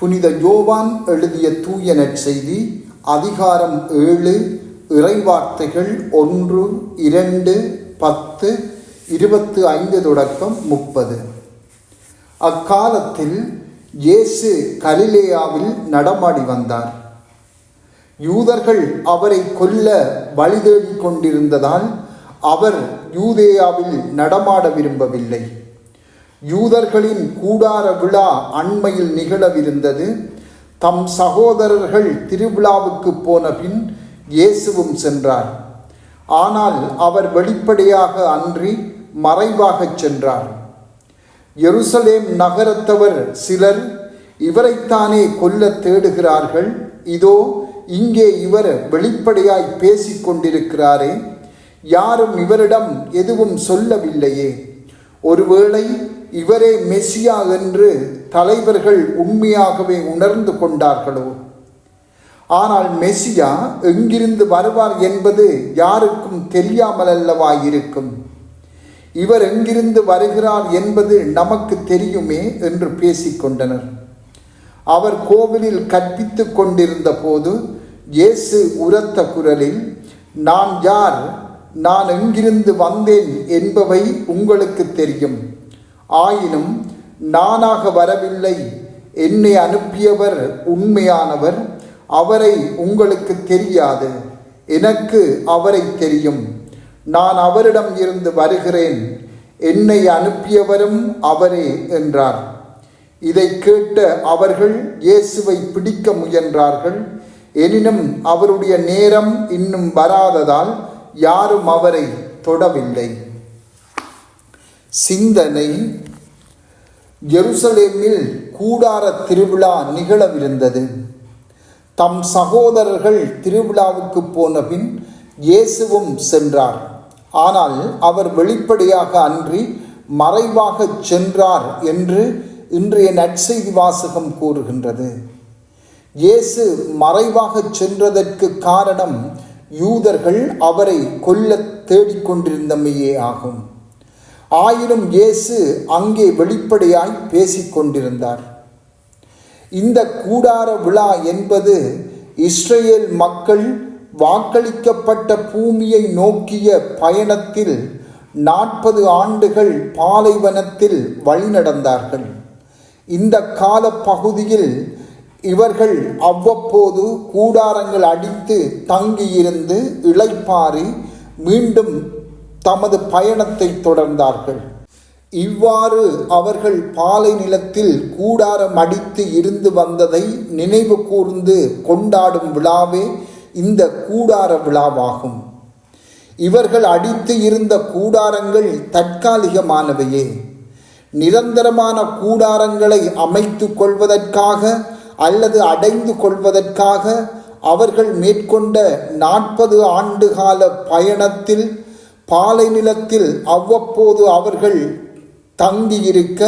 புனித யோவான் எழுதிய தூய நற்செய்தி அதிகாரம் ஏழு இறைவார்த்தைகள் ஒன்று இரண்டு பத்து இருபத்து ஐந்து தொடக்கம் முப்பது. அக்காலத்தில் இயேசு கலிலேயாவில் நடமாடி வந்தார். யூதர்கள் அவரை கொல்ல வழி தேடிக் கொண்டிருந்ததால் அவர் யூதேயாவில் நடமாட விரும்பவில்லை. யூதர்களின் கூடார விழா அண்மையில் நிகழவிருந்தது. தம் சகோதரர்கள் திருவிழாவுக்கு போன பின் இயேசுவும் சென்றார். ஆனால் அவர் வெளிப்படையாக அன்றி மறைவாகச் சென்றார். எருசலேம் நகரத்தவர் சிலர் இவரைத்தானே கொல்ல தேடுகிறார்கள். இதோ இங்கே இவர் வெளிப்படையாய் பேசிக் கொண்டிருக்கிறாரே. யாரும் இவரிடம் எதுவும் சொல்லவில்லையே. ஒருவேளை இவரே மெசியா என்று தலைவர்கள் உண்மையாகவே உணர்ந்து கொண்டார்களோ? ஆனால் மெசியா எங்கிருந்து வருவார் என்பது யாருக்கும் தெரியாமல் அல்லவா இருக்கும். இவர் எங்கிருந்து வருகிறார் என்பது நமக்கு தெரியுமே என்று பேசிக்கொண்டனர் அவர் கோவிலில் கற்பித்து கொண்டிருந்த போது இயேசு உரத்த குரலில் நான் யார்? நான் எங்கிருந்து வந்தேன் என்பவை உங்களுக்கு தெரியும். ஆயினும் நானாக வரவில்லை. என்னை அனுப்பியவர் உண்மையானவர். அவரை உங்களுக்கு தெரியாது. எனக்கு அவரை தெரியும். நான் அவரிடம் இருந்து வருகிறேன். என்னை அனுப்பியவரும் அவரே என்றார். இதை கேட்ட அவர்கள் இயேசுவை பிடிக்க முயன்றார்கள். எனினும் அவருடைய நேரம் இன்னும் வராததால் யாரும் அவரை தொடவில்லை. சிந்தனை எருசலேமில் கூடார திருவிழா நிகழவிருந்தது. தம் சகோதரர்கள் திருவிழாவுக்கு போன பின் இயேசுவும் சென்றார். ஆனால் அவர் வெளிப்படையாக அன்றி மறைவாக சென்றார் என்று இன்றைய நற்செய்தி வாசகம் கூறுகின்றது. இயேசு மறைவாக சென்றதற்கு காரணம் யூதர்கள் அவரை கொல்ல தேடிக்கொண்டிருந்தமையே ஆகும். ஆயினும் இயேசு அங்கே வெளிப்படையாய் பேசிக் கொண்டிருந்தார் இந்த கூடார விழா என்பது இஸ்ரேல் மக்கள் வாக்களிக்கப்பட்ட பூமியை நோக்கிய பயணத்தில் நாற்பது ஆண்டுகள் பாலைவனத்தில் வழிநடந்தார்கள். இந்த கால பகுதியில் இவர்கள் அவ்வப்போது கூடாரங்கள் அடித்து தங்கியிருந்து இளைப்பாரி மீண்டும் தமது பயணத்தை தொடர்ந்தார்கள். இவ்வாறு அவர்கள் பாலை நிலத்தில் கூடாரம் அடித்து இருந்து வந்ததை நினைவு கூர்ந்து கொண்டாடும் விழாவே இந்த கூடார விழாவாகும். இவர்கள் அடித்து இருந்த கூடாரங்கள் தற்காலிகமானவையே. நிரந்தரமான கூடாரங்களை அமைத்து கொள்வதற்காக அல்லது அடைந்து கொள்வதற்காக அவர்கள் மேற்கொண்ட நாற்பது ஆண்டுகால பயணத்தில் பாலை நிலத்தில் அவ்வப்போது அவர்கள் தங்கியிருக்க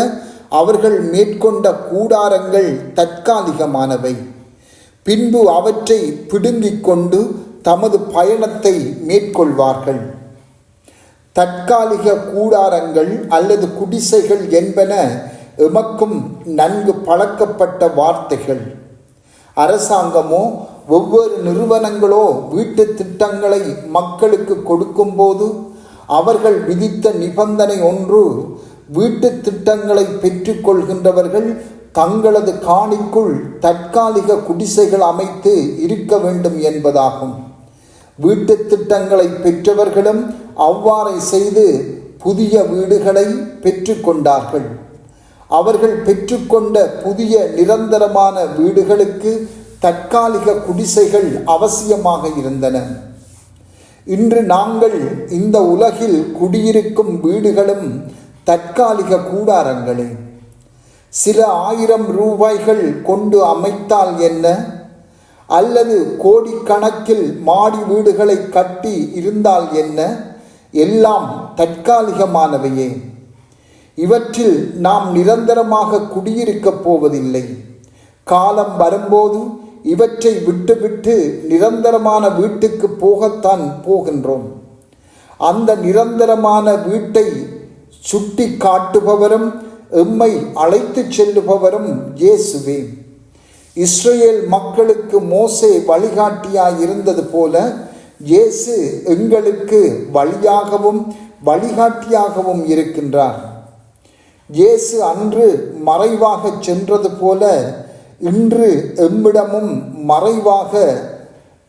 அவர்கள் மேற்கொண்ட கூடாரங்கள் தற்காலிகமானவை. பின்பு அவற்றை பிடுங்கிக் கொண்டு தமது பயணத்தை மேற்கொள்வார்கள். தற்காலிக கூடாரங்கள் அல்லது குடிசைகள் என்பன எமக்கும் நன்கு பழக்கப்பட்ட வார்த்தைகள். அரசாங்கமோ ஒவ்வொரு நிறுவனங்களோ வீட்டு திட்டங்களை மக்களுக்கு கொடுக்கும்போது அவர்கள் விதித்த நிபந்தனை ஒன்று வீட்டு திட்டங்களை பெற்றுக்கொள்கின்றவர்கள் தங்களது காணிக்குள் தற்காலிக குடிசைகள் அமைத்து இருக்க வேண்டும் என்பதாகும். வீட்டு திட்டங்களை பெற்றவர்களும் அவ்வாறை செய்து புதிய வீடுகளை பெற்றுக்கொண்டார்கள். அவர்கள் பெற்றுக்கொண்ட புதிய நிரந்தரமான வீடுகளுக்கு தற்காலிக குடிசைகள் அவசியமாக இருந்தன. இன்று நாங்கள் இந்த உலகில் குடியிருக்கும் வீடுகளும் தற்காலிக கூடாரங்களே. சில ஆயிரம் ரூபாய்கள் கொண்டு அமைத்தால் என்ன? அல்லது கோடிக்கணக்கில் மாடி வீடுகளை கட்டி இருந்தால் என்ன? எல்லாம் தற்காலிகமானவையே. இவற்றில் நாம் நிரந்தரமாக குடியிருக்கப் போவதில்லை. காலம் வரும்போது இவற்றை விட்டுவிட்டு நிரந்தரமான வீட்டுக்கு போகத்தான் போகின்றோம். அந்த நிரந்தரமான வீட்டை சுட்டி காட்டுபவரும் எம்மை அழைத்துச் செல்லுபவரும் இயேசுவே. இஸ்ரேல் மக்களுக்கு மோசே வழிகாட்டியாய் இருந்தது போல இயேசு எங்களுக்கு வழியாகவும் வழிகாட்டியாகவும் இருக்கின்றார். இயேசு அன்று மறைவாக சென்றது போல இன்று எம்மிடமும் மறைவாக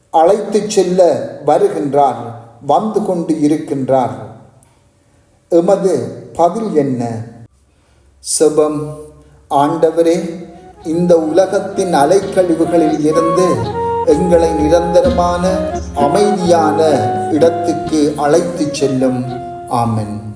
அழைத்து செல்ல வருகின்றார் வந்து கொண்டு இருக்கின்றார். எமது பதில் என்ன? செபம். ஆண்டவரே இந்த உலகத்தின் அலைக்கழிவுகளில் இருந்து எங்களை நிரந்தரமான அமைதியான இடத்துக்கு அழைத்து செல்லும். ஆமென்.